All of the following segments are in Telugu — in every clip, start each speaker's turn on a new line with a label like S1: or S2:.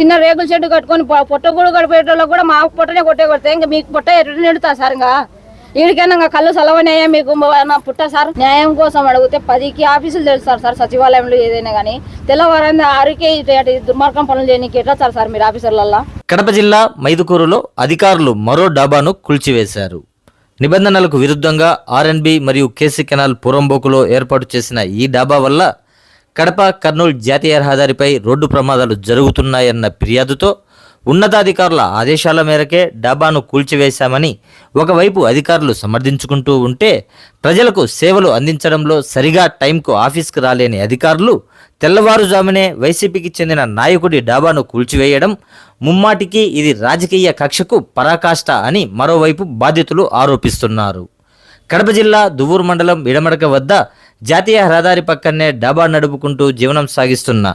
S1: చిన్న రేకుల షెడ్ కట్టుకొని పొట్ట కూడా గడిపేటోళ్ళకి కూడా మా పొట్టనే కొట్టే కొడతాయి. ఇంకా మీకు పొట్ట ఎటు నిండుతా సార్ ఇంకా? వీడికైనా ఇంకా కళ్ళు సలవనాయా మీకు? పుట్ట సార్ న్యాయం కోసం అడిగితే పదికి ఆఫీసులు తెలుస్తారు సార్ సచివాలయంలో ఏదైనా కానీ తెల్లవారైంది ఆరుకే ఇటు దుర్మార్గం పనులు చేయడానికి ఎట్లా సార్ సార్ మీరు ఆఫీసర్లల్లో?
S2: కడప జిల్లా మైదుకూరులో అధికారులు మరో డాబాను కూల్చివేశారు. నిబంధనలకు విరుద్ధంగా ఆర్ఎన్బి మరియు కేసీ కెనాల్ పురంబోకులో ఏర్పాటు చేసిన ఈ డాబా వల్ల కడప కర్నూలు జాతీయ రహదారిపై రోడ్డు ప్రమాదాలు జరుగుతున్నాయన్న ఫిర్యాదుతో ఉన్నతాధికారుల ఆదేశాల మేరకే డాబాను కూల్చివేశామని ఒకవైపు అధికారులు సమర్థించుకుంటూ ఉంటే ప్రజలకు సేవలు అందించడంలో సరిగా టైంకు ఆఫీస్కి రాలేని అధికారులు తెల్లవారుజామునే వైసీపీకి చెందిన నాయకుడి డాబాను కూల్చివేయడం ముమ్మాటికి ఇది రాజకీయ కక్షకు పరాకాష్ట అని మరోవైపు బాధితులు ఆరోపిస్తున్నారు. కడప జిల్లా దువ్వూరు మండలం ఇడమడక వద్ద జాతీయ రహదారి పక్కనే డాబా నడుపుకుంటూ జీవనం సాగిస్తున్న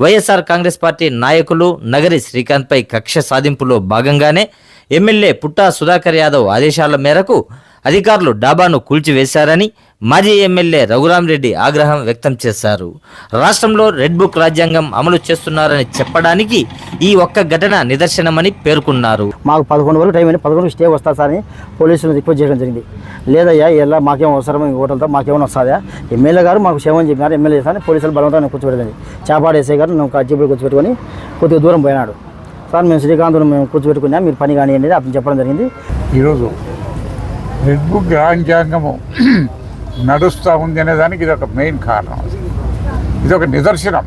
S2: వైఎస్ఆర్ కాంగ్రెస్ పార్టీ నాయకులు నగరి శ్రీకాంత్పై కక్ష సాధింపులో భాగంగానే ఎమ్మెల్యే పుట్టా సుధాకర్ యాదవ్ ఆదేశాల మేరకు అధికారులు డాబాను కూల్చివేశారని మాజీ ఎమ్మెల్యే రఘురామరెడ్డి ఆగ్రహం వ్యక్తం చేశారు. రాష్ట్రంలో రెడ్ బుక్ రాజ్యాంగం అమలు చేస్తున్నారని చెప్పడానికి ఈ ఒక్క ఘటన నిదర్శనమని పేర్కొన్నారు.
S3: మాకు పదకొండు వరకు టైం అయింది. పదకొండు స్టే వస్తా సార్ అని పోలీసులు రిక్వెస్ట్ చేయడం జరిగింది. లేదయ్యా ఇలా మాకేం అవసరం? ఈ హోటల్తో మాకేమైనా వస్తుందా? ఎమ్మెల్యే గారు మాకు సేవని చెప్పినారు. ఎమ్మెల్యే చేస్తాను పోలీసులు బలవంతంగా కూర్చోబెట్టండి చేపాడు ఎస్ఐ గారు నువ్వు కచ్చిపడి కూర్చోబెట్టుకొని కొద్దిగా దూరం పోయినాడు. సార్ మేము శ్రీకాంత్ను మేము కూర్చోబెట్టుకున్నాం. మీరు పని కానివ్వండి అతను చెప్పడం జరిగింది.
S4: ఈరోజు రెడ్ బుక్ రాజ్యాంగము నడుస్తూ ఉంది అనేదానికి ఇది ఒక మెయిన్ కారణం ఇది ఒక నిదర్శనం.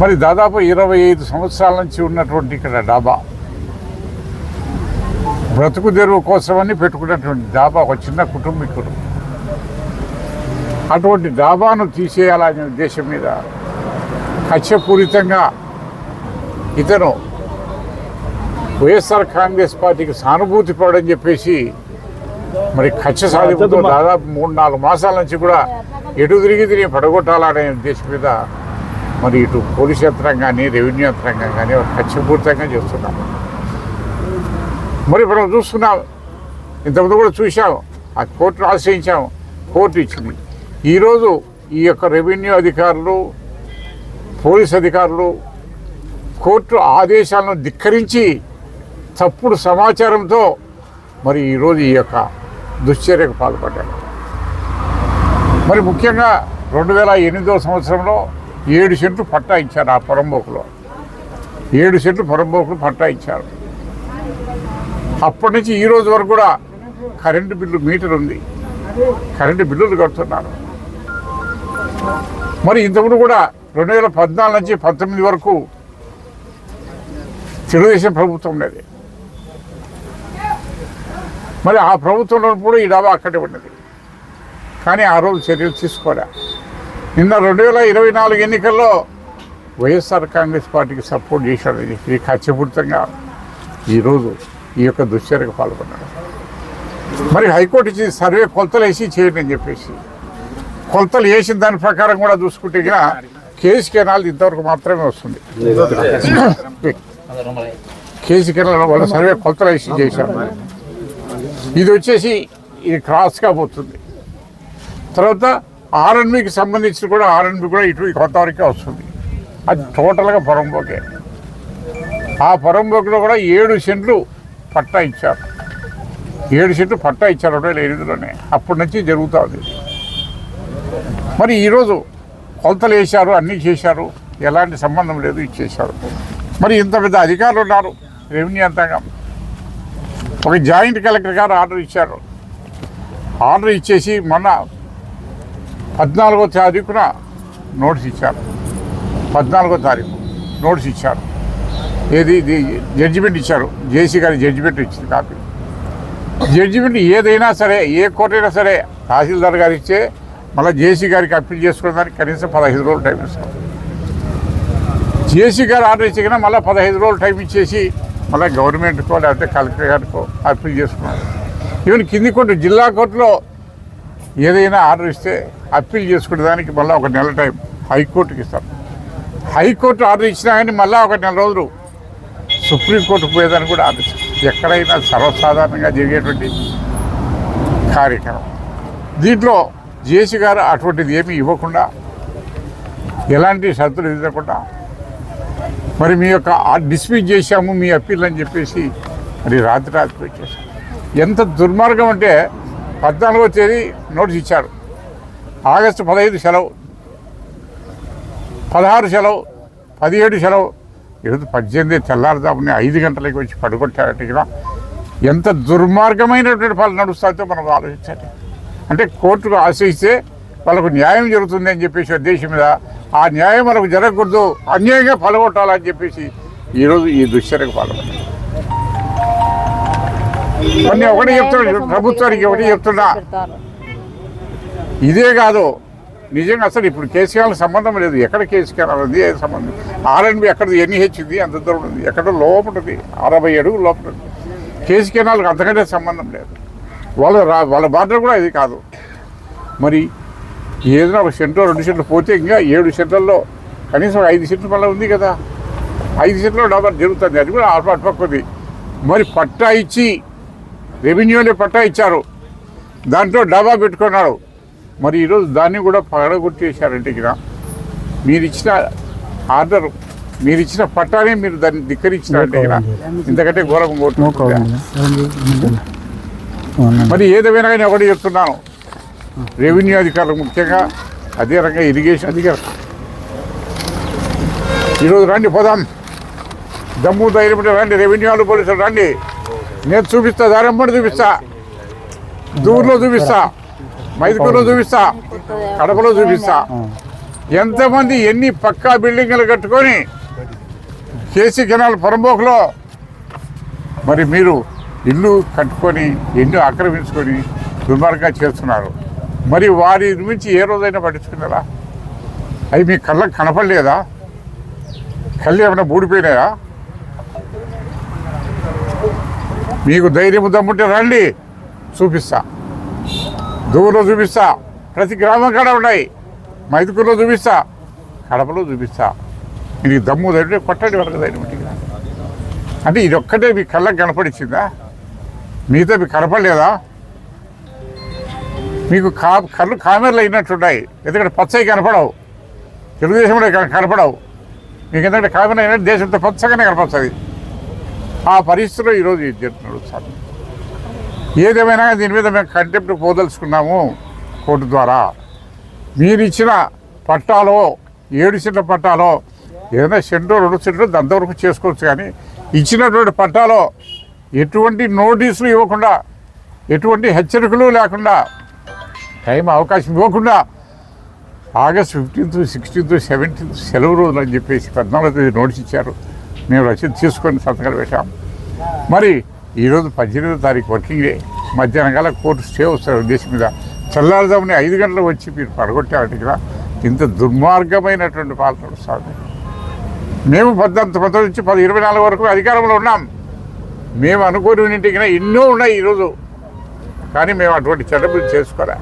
S4: మరి దాదాపు ఇరవై ఐదు సంవత్సరాల నుంచి ఉన్నటువంటి ఇక్కడ డాబా. బ్రతుకు తెరువు కోసమని పెట్టుకున్నటువంటి డాబా ఒక చిన్న కుటుంబీకుడు. అటువంటి డాబాను తీసేయాలనే ఉద్దేశం మీద కక్షపూరితంగా ఇతను వైఎస్ఆర్ కాంగ్రెస్ పార్టీకి సానుభూతి పడని చెప్పేసి మరి కక్ష సాధింపుతో దాదాపు మూడు నాలుగు మాసాల నుంచి కూడా ఎటు తిరిగి తిరిగి పడగొట్టాలనే ఉద్దేశం మీద మరి ఇటు పోలీస్ యంత్రాంగాన్ని రెవెన్యూ యంత్రాంగం కానీ కక్షపూరితంగా చేస్తున్నాం మరి మనం చూస్తున్నాం ఇంతకుముందు కూడా చూసాం ఆ కోర్టును ఆశ్రయించాం కోర్టు ఇచ్చింది. ఈరోజు ఈ యొక్క రెవెన్యూ అధికారులు పోలీస్ అధికారులు కోర్టు ఆదేశాలను ధిక్కరించి తప్పుడు సమాచారంతో మరి ఈరోజు ఈ యొక్క దుశ్చర్యకు పాల్పడ్డారు మరి ముఖ్యంగా రెండు వేల ఎనిమిదవ సంవత్సరంలో ఏడు సెంట్లు పట్టా ఇచ్చారు ఆ పొరంబోకులో. ఏడు సెంట్లు పొరంబోకులు పట్టా ఇచ్చారు. అప్పటి నుంచి ఈ రోజు వరకు కూడా కరెంటు బిల్లు మీటర్ ఉంది. కరెంటు బిల్లులు కడుతున్నారు. మరి ఇంతకుముందు కూడా రెండు వేల పద్నాలుగు నుంచి పంతొమ్మిది వరకు తెలుగుదేశం ప్రభుత్వం ఉండేది. మరి ఆ ప్రభుత్వంలో కూడా ఈ డాబా అక్కడే ఉన్నది. కానీ ఆ రోజు చర్యలు తీసుకోలే. నిన్న రెండు వేల ఇరవై నాలుగు ఎన్నికల్లో వైఎస్ఆర్ కాంగ్రెస్ పార్టీకి సపోర్ట్ చేశాడు ఇది ఖచ్చితంగా ఈరోజు ఈ యొక్క దుశ్చర్యకు పాల్గొన్నాడు మరి హైకోర్టు ఇచ్చి సర్వే కొలతలు వేసి చేయండి అని చెప్పేసి. కొలతలు వేసిన దాని ప్రకారం కూడా చూసుకుంటే గిన కేసు కెనాల్ ఇంతవరకు మాత్రమే వస్తుంది. కేసు కెనాల్ వాళ్ళ సర్వే కొలతలు వేసి చేశారు. ఇది వచ్చేసి ఇది క్రాస్గా పోతుంది. తర్వాత ఆర్ఎన్బికి సంబంధించి కూడా ఆర్ఎన్బి కూడా ఇటు కొంతవరకే వస్తుంది. అది టోటల్గా పొరంబోకే. ఆ పొరంబోకులో కూడా ఏడు సెంట్లు పట్టా ఇచ్చారు. ఏడు సెంట్లు పట్టా ఇచ్చారు రెండు వేల ఎనిమిదిలోనే అప్పటి నుంచి జరుగుతుంది మరి ఈరోజు కొలతలు వేశారు అన్నీ చేశారు. ఎలాంటి సంబంధం లేదు ఇచ్చేశారు. మరి ఇంత పెద్ద అధికారులు ఉన్నారు రెవెన్యూ యంత్రాంగం. ఒక జాయింట్ కలెక్టర్ గారు ఆర్డర్ ఇచ్చారు. ఆర్డర్ ఇచ్చేసి మొన్న పద్నాలుగో తారీఖున నోటీస్ ఇచ్చారు. పద్నాలుగో తారీఖు నోటీస్ ఇచ్చారు. ఏది ఇది జడ్జిమెంట్ ఇచ్చారు. జేసీ గారి జడ్జిమెంట్ ఇచ్చింది కాపీ. జడ్జిమెంట్ ఏదైనా సరే ఏ కోర్టు అయినా సరే తహసీల్దార్ గారు ఇచ్చే మళ్ళీ జేసీ గారికి అప్పీల్ చేసుకోవడానికి కనీసం పదహైదు రోజులు టైం ఇస్తాం జేసీ గారు ఆర్డర్ ఇచ్చిన మళ్ళీ పదహైదు రోజులు టైం ఇచ్చేసి మళ్ళీ గవర్నమెంట్కో లేకపోతే కలెక్టర్ గారికో అప్పీల్ చేసుకున్నారు ఈవెన్ కింది కోర్టు జిల్లా కోర్టులో ఏదైనా ఆర్డర్ ఇస్తే అప్పీల్ చేసుకునే దానికి మళ్ళీ ఒక నెల టైం హైకోర్టుకి ఇస్తారు. హైకోర్టు ఆర్డర్ ఇచ్చినా కానీ మళ్ళీ ఒక నెల రోజులు సుప్రీంకోర్టుకు పోయేదాన్ని కూడా ఆర్డర్ ఇస్తారు. ఎక్కడైనా సర్వసాధారణంగా జరిగేటువంటి కార్యక్రమం. దీంట్లో జేసీ గారు అటువంటిది ఏమీ ఇవ్వకుండా ఎలాంటి షరతులు విధించకుండా మరి మీ యొక్క డిస్మిస్ చేశాము మీ అప్పీల్ అని చెప్పేసి మరి రాత్రి రాత్రి వచ్చేసాం. ఎంత దుర్మార్గం అంటే పద్నాలుగో తేదీ నోటీస్ ఇచ్చారు. ఆగస్టు పదహైదు సెలవు పదహారు సెలవు పదిహేడు సెలవు ఈరోజు పద్దెనిమిది తెల్లారుదాముని ఐదు గంటలకి వచ్చి పడుకొట్టారంటే ఎంత దుర్మార్గమైనటువంటి పాలు నడుస్తాయో మనం ఆలోచించాలి. అంటే కోర్టుకు ఆశ్రయిస్తే వాళ్ళకు న్యాయం జరుగుతుంది అని చెప్పేసి ఉద్దేశం మీద ఆ న్యాయం మనకు జరగకూడదు అన్యాయంగా పలగొట్టాలని చెప్పేసి ఈరోజు ఈ దుశ్చర్యకు పాల్గొన్నారు కొన్ని ఒకటి చెప్తున్నాడు ప్రభుత్వానికి ఒకటి చెప్తున్నా. ఇదే కాదు నిజంగా అసలు ఇప్పుడు కేసీఆర్ సంబంధం లేదు. ఎక్కడ కేసీఆర్ ఉంది ఏ సంబంధం? ఆర్ఎన్బి ఎక్కడ ఎన్ఈహెచ్ ఉంది అంత దూరం ఉంది. ఎక్కడ లోపల ఉంది అరవై అడుగులు లోపల ఉంది కేసీఆర్కి అంతకంటే సంబంధం లేదు. వాళ్ళ వాళ్ళ బాధ్యత కూడా ఇది కాదు. మరి ఏదైనా ఒక సెంటర్ రెండు సెంట్లు పోతే ఇంకా ఏడు సెంట్లలో కనీసం ఒక ఐదు సెంట్లు మళ్ళీ ఉంది కదా. ఐదు సెంట్లో డబ్బా జరుగుతుంది. అది కూడా అటు అటుపక్క ఉంది మరి పట్టా ఇచ్చి రెవెన్యూలో పట్టా ఇచ్చారు. దాంట్లో డబ్బా పెట్టుకున్నాడు మరి ఈరోజు దాన్ని కూడా పగడగొట్టేశారంటే ఇక్కడ మీరు ఇచ్చిన ఆర్డర్ మీరు ఇచ్చిన పట్టానే మీరు దాన్ని ధిక్కరించినారంటే ఇక్కడ ఇంతకంటే ఘోరం మరి ఏదేమైనా కానీ ఒకటి చెప్తున్నాను. రెవెన్యూ అధికారులు ముఖ్యంగా అదే రకంగా ఇరిగేషన్ అధికారులు. ఈరోజు రండి పోదాం. దమ్ము ధైర్యం రండి రెవెన్యూ వాళ్ళు పోలీసులు రండి. నేను చూపిస్తా దారమ్మడి చూపిస్తా. దూర్లో చూపిస్తా మైదుకూరులో చూపిస్తా కడపలో చూపిస్తా. ఎంతమంది ఎన్ని పక్కా బిల్డింగ్లు కట్టుకొని కేసీ కెనాల్ పొరంబోకులో మరి మీరు ఇల్లు కట్టుకొని ఎన్నో ఆక్రమించుకొని దుర్మార్గంగా చేస్తున్నారు. మరి వారి నుంచి ఏ రోజైనా పట్టించుకున్నారా? అవి మీ కళ్ళకు కనపడలేదా? కళ్ళు ఏమైనా బూడిపోయినాయా? మీకు ధైర్యం దమ్ముంటే రండి చూపిస్తా. దూరంలో చూపిస్తా. ప్రతి గ్రామం కాడ ఉన్నాయి. మైదుకూరులో చూపిస్తా. కడపలో చూపిస్తా. మీకు దమ్ము ధైర్యం కొట్టండి వరకు ధైర్యం ఉంటే అంటే ఇది ఒక్కటే మీ కళ్ళకు కనపడిచ్చిందా? మిగతా మీకు కనపడలేదా? మీకు కా కళ్ళు కామెర్లు అయినట్టున్నాయి ఎందుకంటే పచ్చవి కనపడవు. తెలుగుదేశంలో కనపడవు. మీకు ఎందుకంటే కామెర్లు అయినట్టు దేశంతో పచ్చగానే కనపడుతుంది. ఆ పరిస్థితిలో ఈరోజు ఇది జరుగుతున్నాడు సార్? ఏదేమైనా దీని మీద మేము కంటెంప్ట్ పోదలుచుకున్నాము కోర్టు ద్వారా. మీరు ఇచ్చిన పట్టాలో ఏడు సెంట్ల పట్టాలో ఏదైనా సెంటు రెండు సెంట్లు అంతవరకు చేసుకోవచ్చు కానీ ఇచ్చినటువంటి పట్టాలో ఎటువంటి నోటీసులు ఇవ్వకుండా ఎటువంటి హెచ్చరికలు లేకుండా టైం అవకాశం ఇవ్వకుండా ఆగస్ట్ ఫిఫ్టీన్త్ సిక్స్టీన్త్ సెవెంటీన్త్ సెలవు రోజులు అని చెప్పేసి పద్నాలుగో తేదీ నోటీస్ ఇచ్చారు. మేము రసీదు తీసుకొని సంతకాలు పెట్టాం. మరి ఈరోజు పద్దెనిమిదో తారీఖు వర్కింగ్ డే. మధ్యాహ్నం కల్లా కోర్టు స్టే వస్తారు దేశం మీద. చల్లారుదామని ఐదు గంటలకు వచ్చి మీరు పడగొట్టారంటే కదా ఇంత దుర్మార్గమైనటువంటి పాలన స్వామి మేము పద్దెనిమిది పంతొమ్మిది నుంచి పది ఇరవై నాలుగు వరకు అధికారంలో ఉన్నాం. మేము అనుకోని ఇంటికి ఎన్నో ఉన్నాయి ఈరోజు. కానీ మేము అటువంటి చెడ్డ చేసుకోరా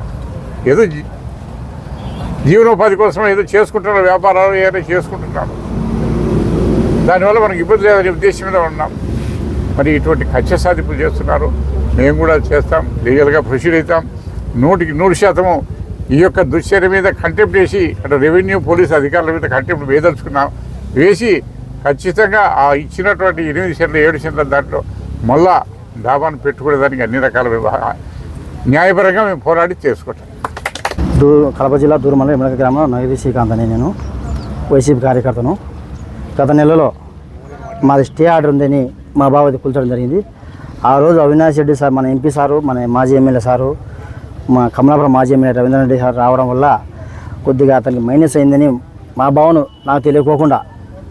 S4: ఏదో జీ- జీవనోపాధి కోసం ఏదో చేసుకుంటున్నారు వ్యాపారాలు ఏదైనా చేసుకుంటున్నారు. దానివల్ల మనకి ఇబ్బంది లేదనే ఉద్దేశం మీద ఉన్నాం. మరి ఇటువంటి కక్ష సాధింపులు చేస్తున్నారు. మేము కూడా చేస్తాం. లీగల్గా ప్రొసీడ్ అవుతాం. నూటికి నూరు శాతము ఈ యొక్క దుశ్చర్య మీద కంటెంప్ట్ వేసి అటు రెవెన్యూ పోలీస్ అధికారుల మీద కంటెంప్ట్ వేదలుచుకున్నాం వేసి ఖచ్చితంగా ఆ ఇచ్చినటువంటి ఎనిమిది సెంట్లు ఏడు సెంట్ల దాంట్లో మళ్ళా డాబాను పెట్టుకునేదానికి అన్ని రకాల వ్యవహా- న్యాయపరంగా మేము పోరాడి చేసుకుంటాం.
S3: దూ కడప జిల్లా దూరమల్ల ఇమలక గ్రామం నగరి శ్రీకాంత్ అని నేను వైసీపీ కార్యకర్తను. గత నెలలో మాది స్టే ఆర్డర్ ఉందని మా బావది కూల్చడం జరిగింది. ఆ రోజు అవినాష్ రెడ్డి సార్ మన ఎంపీ సారు మన మాజీ ఎమ్మెల్యే సారు మా కమలాపురం మాజీ ఎమ్మెల్యే రవీంద్ర రెడ్డి సార్ రావడం వల్ల కొద్దిగా అతనికి మైనస్ అయిందని మా బావను నాకు తెలియకోకుండా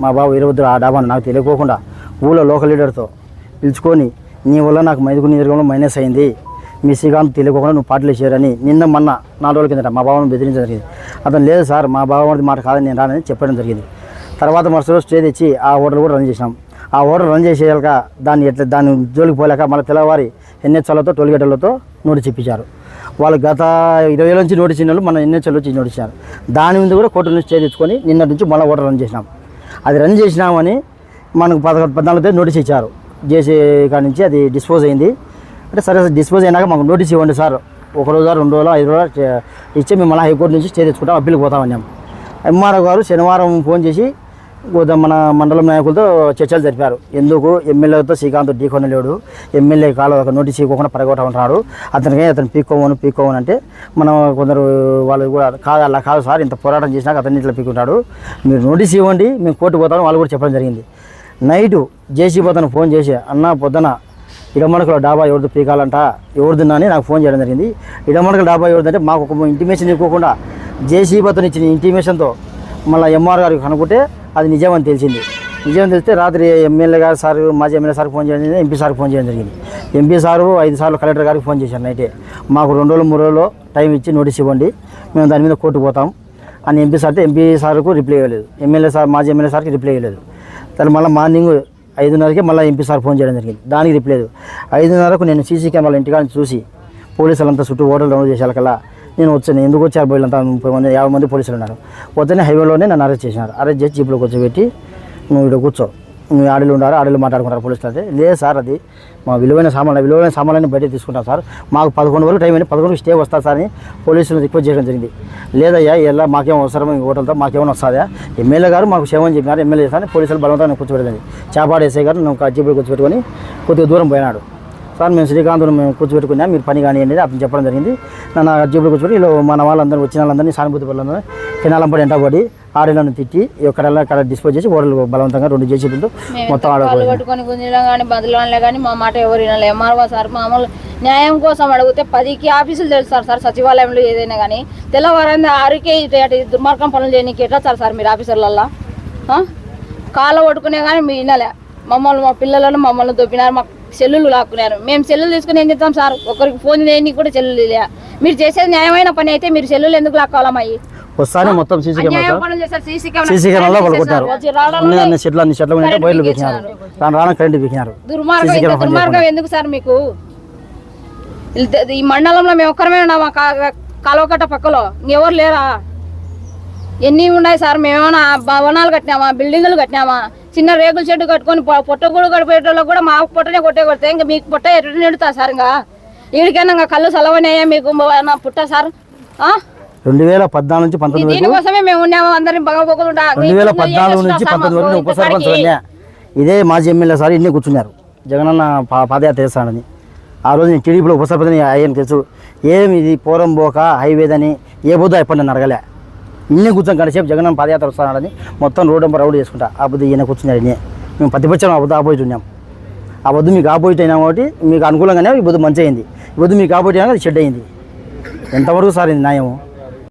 S3: మా బావ ఇరవద్దు ఆ డాబాను నాకు తెలియకోకుండా ఊళ్ళో లోకల్ లీడర్తో పిలుచుకొని నీ వల్ల నాకు మైదుకు నియోజకవర్గంలో మైనస్ అయింది. మీ శ్రీకాంత్ తెలియకుండా నువ్వు పాటలు చేరని నిన్న మొన్న నాలుగు రోజుల కిందట మా బావను బెదిరించడం జరిగింది. అతను లేదు సార్ మా బావది మాట కాదని నేను రానని చెప్పడం జరిగింది. తర్వాత మరుసటి రోజు స్టే తెచ్చి ఆ హోటల్ కూడా రన్ చేసినాం ఆ హోటల్ రన్ చేసేయాలక దాన్ని ఎట్లా దాన్ని జోలికి పోలేక మళ్ళీ తెల్లవారి ఎన్హెచ్ఎల్లతో టోల్గేట్లతో నోటీస్ ఇప్పించారు. వాళ్ళు గత ఇరవై ఏళ్ళ నుంచి నోటీస్ ఇచ్చిన వాళ్ళు మన ఎన్హెచ్ఎల్ వచ్చి నోటీస్ ఇచ్చారు. దాని మీద కూడా కోర్టు నుంచి స్టే తెచ్చుకొని నిన్నటి నుంచి మళ్ళీ హోటల్ రన్ చేసినాం. అది రన్ చేసినామని మనకు పదకొండు పద్నాలుగు తేదీ నోటీస్ ఇచ్చారు. జేసీ కాడి నుంచి అది డిస్పోజ్ అయింది. అంటే సరే సార్ డిస్పోజ్ అయినాక మాకు నోటీస్ ఇవ్వండి సార్. ఒక రోజు రెండు రోజులు ఐదు రోజులు ఇచ్చి మేము హైకోర్టు నుంచి స్టే తెచ్చుకుంటాం అప్పీల్కి పోతామన్నాం ఎంఆర్ఓ గారు శనివారం ఫోన్ చేసి గోదా మన మండలం నాయకులతో చర్చలు జరిపారు. ఎందుకు? ఎమ్మెల్యేతో శ్రీకాంత్ ఢీకొనలేడు. ఎమ్మెల్యే కాలు ఒక నోటీస్ ఇవ్వకుండా పడగొట్టమంటున్నాడు. అతనికి అతను పీక్కోవను పీక్కోవను అంటే మనం కొందరు వాళ్ళు కూడా కాదు అలా కాదు సార్ ఇంత పోరాటం చేసినాక అతన్ని ఇట్లా పీక్కుంటాడు. మీరు నోటీస్ ఇవ్వండి మేము కోర్టు పోతాం వాళ్ళు కూడా చెప్పడం జరిగింది. నైటు జేసీ అతను ఫోన్ చేసి అన్న పొద్దున ఇడమడకల డాబా ఎవరిది పీకాలంట ఎవరిదిన్నా అని నాకు ఫోన్ చేయడం జరిగింది. ఇడమడకల డాబా ఎవరిదంటే మాకు ఒక ఇంటిమేషన్ ఇవ్వకుండా జేసీ అతను ఇచ్చిన ఇంటిమేషన్తో మళ్ళీ ఎంఆర్ గారికి కనుక్కుంటే అది నిజమని తెలిసింది. నిజం తెలిస్తే రాత్రి ఎమ్మెల్యే గారు సార్ మాజీ ఎమ్మెల్యే సార్కి ఫోన్ చేయడం జరిగింది ఎంపీ సార్కి ఫోన్ చేయడం జరిగింది. ఎంపీ సారు ఐదు సార్లు కలెక్టర్ గారికి ఫోన్ చేశారు నైటే. మాకు రెండు రోజులు మూడు రోజులు టైం ఇచ్చి నోటీస్ ఇవ్వండి మేము దాని మీద కోర్టు పోతాం అని ఎంపీ సార్ అంటే ఎంపీ సార్కు రిప్లై ఇవ్వలేదు. ఎమ్మెల్యే సార్ మాజీ ఎమ్మెల్యే సార్కి రిప్లై ఇవ్వలేదు. తర్వాత మళ్ళీ మార్నింగ్ ఐదున్నరకే మళ్ళీ ఎంపీ సార్ ఫోన్ చేయడం జరిగింది. దానికి రిప్లేదు ఐదున్నరకు నేను సీసీ కెమెరాలు ఇంటికాడ చూసి పోలీసులంతా చుట్టూ ఓటర్లు రౌండ్ చేసేకల్లా నేను వచ్చాను. ఎందుకు వచ్చారు వీళ్ళంతా? ముప్పై మంది యాభై మంది పోలీసులు ఉన్నారు. వద్దనే హైవేలోనే నన్ను అరెస్ట్ చేసినారు. అరెస్ట్ చేసి జీప్లో కూర్చోబెట్టి నువ్వు ఇక్కడ కూర్చో. ఆడలు ఉన్నారు? ఆడలు మాట్లాడుకుంటారు పోలీసులు అయితే లేదు సార్ అది. మా విలువైన సామాన్లు విలువైన సామాన్లని బయట తీసుకుంటాం సార్. మాకు పదకొండు వరకు టైం అయింది పదకొండు స్టే వస్తా సార్ అని పోలీసులు రిక్వెస్ట్ చేయడం జరిగింది. లేదయ్యా ఇలా మాకేం అవసరం? ఈ హోటల్తో మాకేమైనా వస్తుందా? ఎమ్మెల్యే గారు మాకు క్షేమం చెప్పినారు. ఎమ్మెల్యే సార్ పోలీసులు బలవంతాన్ని కూర్చోబెట్టింది చేపాడేసే గారు నువ్వు జీపులో కూర్చోబెట్టుకొని కొద్దిగా దూరం పోయినాడు. సార్ మేము శ్రీకాంత్ను మేము కూర్చోబెట్టుకున్నాం మీరు పని కానీ అనేది అతను చెప్పడం జరిగింది. నన్ను జీపులో కూర్చోబెట్టి ఇలా మన వాళ్ళందరూ వచ్చిన వాళ్ళందరినీ సానుభూతి పనులందరూ కినాలంపడి ఎంటబడి ఆడలను తిట్టి ఎక్కడెల్లా అక్కడ డిస్పోజ్ చేసి ఓడలు బలవంతంగా రెండు జేసీబీలతో మొత్తం ఆడ
S1: కాళ్ళు పట్టుకొని గుంజడం కానీ బదులు కానీ మా మాట ఎవరు వినాలి. ఎంఆర్ఓ సార్ మామూలు న్యాయం కోసం అడిగితే పదికి ఆఫీసులు తెలుస్తారు సార్ సచివాలయంలో ఏదైనా కానీ తెల్లవారైంది ఆరుకే దుర్మార్గం పనులు చేయడానికి ఎట్లా సార్ సార్ మీరు ఆఫీసర్లల్లా? కాళ్ళ పట్టుకునే కానీ మీ వినాలే. మమ్మల్ని మా పిల్లలను మమ్మల్ని దొబ్బినారు మా సెల్లులు లాక్కున్నారు. మేము సెల్లులు తీసుకుని ఏం చేస్తాం సార్? ఒకరికి ఫోన్ చేయడానికి కూడా సెల్లులు లే మీరు చేసేది న్యాయమైన పని అయితే మీరు సెల్లులు ఎందుకు లాక్కోవాలమ్మా అయ్యి?
S3: వస్తానే మొత్తం CC camera
S1: CC camera
S3: CC కెమెరాలో వాళ్ళు కొట్టారు
S1: వచ్చి రావడం
S3: అన్ని అన్ని చెట్లు అన్ని చెట్లు ఉంటే బయటలు పెట్టినారు. రాను రాను కరెంటు పెట్టినారు.
S1: దుర్మార్గం దుర్మార్గం ఎందుకు సార్ మీకు? ఈ మండలంలో మేము ఒక్కరమే ఉన్నామా? కా- కాలువకట్ట పక్కలో? ఇంకెవరు లేరా? ఎన్ని ఉన్నాయి సార్? మేమేమైనా భవనాలు కట్టినామా? బిల్డింగులు కట్టినామా? చిన్న రేకుల షెడ్ కట్టుకొని పొట్ట కూడా గడిపేటోళ్ళకి కూడా మా పొట్టనే కొట్టే కొడితే ఇంకా మీకు పొట్ట ఎటు నిడుతా సార్ ఇంకా? వీడికైనా ఇంకా కళ్ళు సెలవనేయా మీకు పుట్ట సార్?
S3: రెండు వేల పద్నాలుగు నుంచి పంతొమ్మిది
S1: దీనికోసమే మేము ఉన్నాము
S3: రెండు వేల పద్నాలుగు నుంచి పంతొమ్మిది వరకు నేను ఉప సర్పంచ్ ఉన్నా ఇదే మాజీ ఎమ్మెల్యే సార్ ఇన్ని కూర్చున్నారు. జగనన్న పాదయాత్ర చేస్తానని. ఆ రోజు నేను టీడీపీలో ఉప సర్పంచ్ అయ్యాను తెలుసు. ఏమి ఇది పోరం పోక హైవేదని ఏ బుద్ధ ఎప్పుడు నన్ను అడగలే నిన్నే కూర్చొని గడిసేపు జగన్ పాదయాత్ర వస్తానని మొత్తం రోడ్డు రౌడ్ చేసుకుంటా. ఆ బుద్ధి ఈయన కూర్చున్నాడు మేము ప్రతిపక్షం ఆ బుద్ధ ఆపోజిట్ ఉన్నాం. ఆ బుద్ధి మీకు ఆపోజిట్ అయినా కాబట్టి మీకు అనుకూలంగానే ఈ బుద్ధి మంచి అయింది. ఈ బుద్ధి మీకు ఆపోజిట్ అయినా అది షెడ్ అయింది ఎంతవరకు సార్ ఇది న్యాయము?